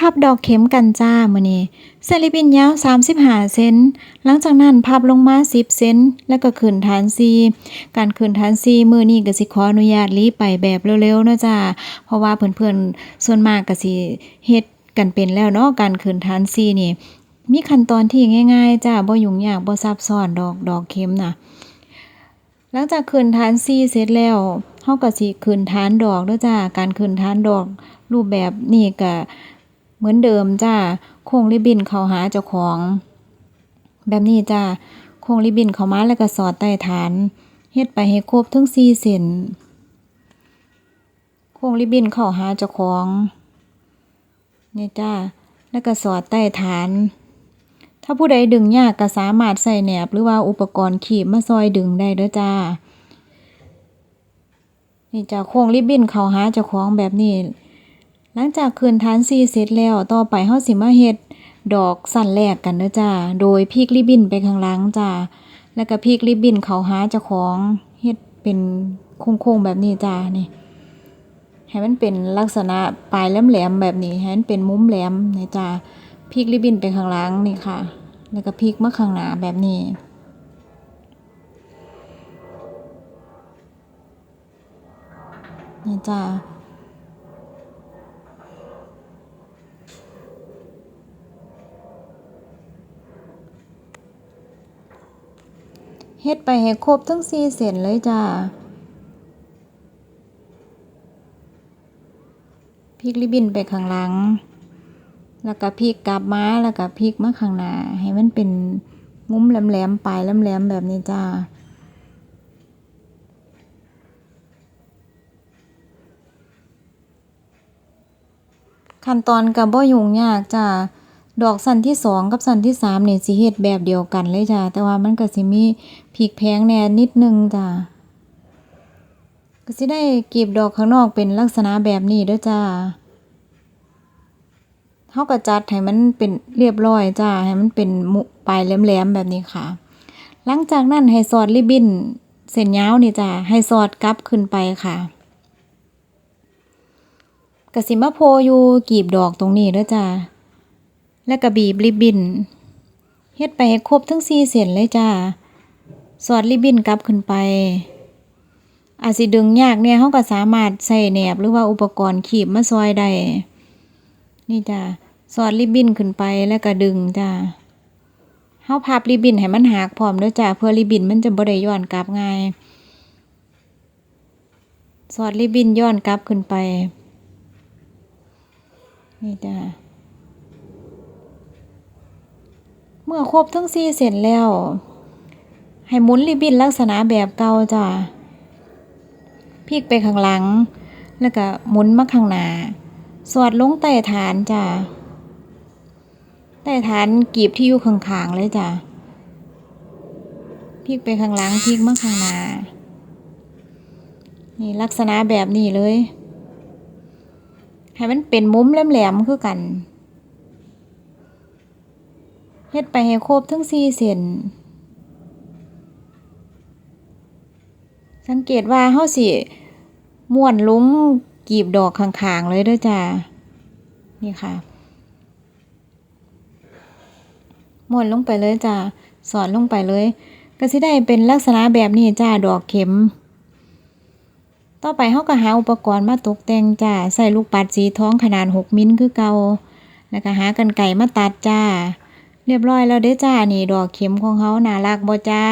พับดอกเข็มกันจ้ามื้อนี้เส้นริบบิ้นยาว 35 เซนหลังจากนั้นพับลงมา 10 เซนแล้วก็ขึ้นฐาน4การขึ้นฐาน4มื้อนี้ก็สิขออนุญาตลีไปแบบเร็วๆเนาะจ้าเพราะว่าเพื่อนๆส่วนมากก็สิเฮ็ดกันเป็นแล้วเนาะการขึ้นฐาน4นี่มีขั้นตอนที่ง่ายๆจ้าบ่ยุ่งยากบ่ซับซ้อนดอกดอกเข็มน่ะหลังจากขึ้นฐาน4เสร็จแล้วเฮาก็สิขึ้นฐานดอกด้อจ้า การขึ้นฐานดอก รูปแบบนี้ก็ เหมือนเดิมจ้าโค้งริบบิ้นเขาหาเจ้าของ แบบนี้จ้าโค้งริบบิ้นเขามาแล้วก็สอดใต้ฐานเฮ็ดไปให้ครบทั้ง4เส้นโค้งริบบิ้นเข้าหาเจ้าของนี่จ้าแล้วก็สอดใต้ฐาน ถ้าผู้ใดดึงยากก็สามารถใส่แหนบหรือว่าอุปกรณ์ขีบมาซอยดึงได้เด้อจ้านี่จ้าโค้งริบบิ้นเข้าหาเจ้าของแบบนี้ ลังจากคืนฐานสี่เสร็จแล้วต่อไปเฮาสิมาเฮ็ดดอกสั้นแรกกันเด้อจ้า โดยพลิกริบบินไปข้างหลังจ้า แล้วก็พลิกริบบินเข้าหาเจ้าของเฮ็ดเป็นโค้งๆแบบนี้จ้านี่ ให้มันเป็นลักษณะปลายแหลมๆแบบนี้ ให้มันเป็นมุมแหลมนี่จ้าพลิกริบบินไปข้างหลังนี่ค่ะ แล้วก็พลิกมาข้างหน้าแบบนี้นี่จ้า เฮ็ดไปให้ครบทั้ง4เส้นเลยจ้าพลิกริบบิ้นไปข้างหลัง แล้วก็พลิกกลับมาแล้วก็พลิกมาข้างหน้าให้มันเป็นมุมแหลมๆปลายแหลมๆแบบนี้จ้าขั้นตอนก็บ่ยุ่งยากจ้า ดอกสั้นที่2กับสั้นที่3นี่ยสิเฮ็ดแบบเดียวกันเลยจ้าแต่ว่ามันก็สิมีพลิกแพงแน่นิดนึงจ้าก็สิได้กลีบดอกข้างนอกเป็นลักษณะแบบนี้ด้อจ้าเฮาก็จัดให้มันเป็นเรียบร้อยจ้าให้มันเป็นมุปลายแหลมๆแบบนี้ค่ะ หลังจากนั้นให้สอดริบบิ้นเส้นยาวนี่จ้าให้สอดกลับขึ้นไปค่ะกสิมาโพอยู่กีบดอกตรงนี้ด้อจ้า แล้วก็บีบริบบิ้นเฮ็ดไปครบทั้ง4เส้นเลยจ้า สอดริบบิ้นกลับขึ้นไป อาจสิดึงยากเนี่ยเฮาก็สามารถใส่แหนบหรือว่าอุปกรณ์ขีบมาซอยได้ นี่จ้า สอดริบบิ้นขึ้นไปแล้วก็ดึงจ้าเฮาพับริบบิ้นให้มันหักพร้อมเด้อจ้าเพื่อริบบิ้นมันจะบ่ได้ย้อนกลับง่าย สอดริบบิ้นย้อนกลับขึ้นไป นี่จ้า เมื่อครบทั้ง4เสร็จแล้ว ให้หมุนริบบิ้นลักษณะแบบเก่าจ้าพลิกไปข้างหลัง แล้วก็หมุนมาข้างหน้าสอดลงใต้ฐานจ้าใต้ฐานกีบที่อยู่ข้างๆเลยจ้าพลิกไปข้างหลังพลิกมาข้างหน้านี่ลักษณะแบบนี้เลย ให้มันเป็นมุมแหลมๆคือกัน เฮ็ดไปให้ครบทั้ง4เส้นสังเกตว่าเฮาสิม้วนลุ้งกลีบดอกข้างๆเลยเด้อจ้านี่ค่ะม้วนลงไปเลยจ้าสอดลงไปเลยก็สิได้เป็นลักษณะแบบนี้จ้าดอกเข็ม ต่อไปเฮาก็หาอุปกรณ์มาตกแต่งจ้าใส่ลูกปัดสีทองขนาด 6 มิลคือเก่าแล้วก็หากรรไกรมาตัดจ้า เรียบร้อยแล้วเด้อจ้านี่ดอกเข็มของเขาน่ารักบ่จ้า